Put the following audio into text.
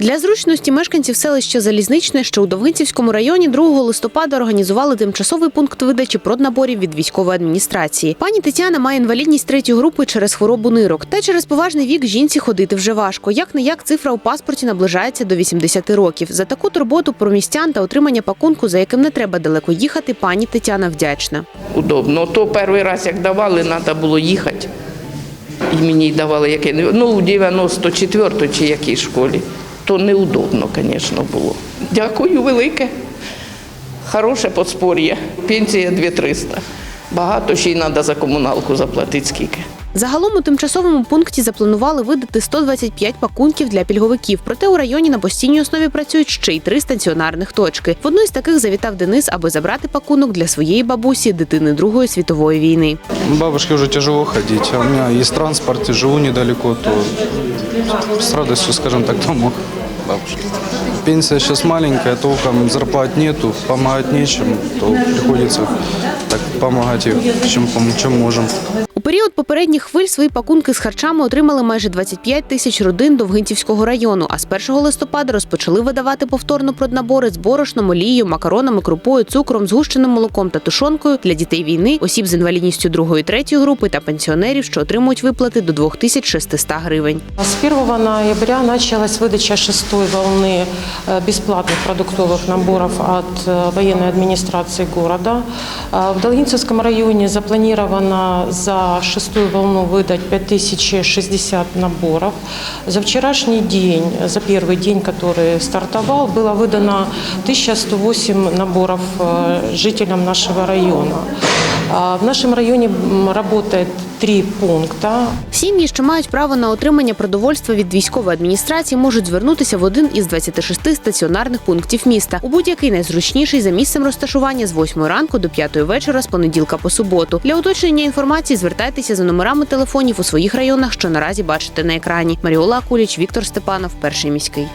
Для зручності мешканців селища Залізничне, що у Довгинцівському районі 2 листопада організували тимчасовий пункт видачі проднаборів від військової адміністрації. Пані Тетяна має інвалідність третьої групи через хворобу нирок. Та через поважний вік жінці ходити вже важко. Як не як цифра у паспорті наближається до 80 років. За таку турботу про містян та отримання пакунку, за яким не треба далеко їхати, пані Тетяна вдячна. удобно. То перший раз, як давали, треба було їхати. І мені давали яке, ну, у 94 чи якій школі. То неудобно, звісно, було. Дякую велике. Хороше подспор'я. Пенсія 2300. Багато ще й треба за комуналку заплатити скільки. Загалом у тимчасовому пункті запланували видати 125 пакунків для пільговиків. Проте у районі на постійній основі працюють ще й три стаціонарних точки. В одну із таких завітав Денис, аби забрати пакунок для своєї бабусі, дитини Другої світової війни. Бабушке уже тяжело ходить, а у меня есть транспорт, живу недалеко, то с радостью, скажем так, помог бабушке. Пенсия сейчас маленькая, толком зарплат нету, помогать нечем, то приходится так помогать чем, чем можем У період попередніх хвиль свої пакунки з харчами отримали майже 25 тисяч родин Довгинцівського району. А з 1 листопада розпочали видавати повторно проднабори з борошном, олією, макаронами, крупою, цукром, згущеним молоком та тушонкою для дітей війни, осіб з інвалідністю другої третьої групи та пенсіонерів, що отримують виплати до 2600 гривень. С 1 ноября началась выдача шестой волны э, бесплатных продуктовых наборов от э, военной администрации города. Э, В Долгинцевском районе запланировано за шестую волну выдать 5060 наборов. За вчерашний день, за первый день, который стартовал, было выдано 1108 наборов э, жителям нашего района. В нашем районе м, работает три пункта. Сім'ї, що мають право на отримання продовольства від військової адміністрації, можуть звернутися в один із 26 стаціонарних пунктів міста. У будь-який найзручніший за місцем розташування з 8 ранку до 5 вечора з понеділка по суботу. Для уточнення інформації звертайтеся за номерами телефонів у своїх районах, що наразі бачите на екрані. Маріола Акуліч, Віктор Степанов, перший міський.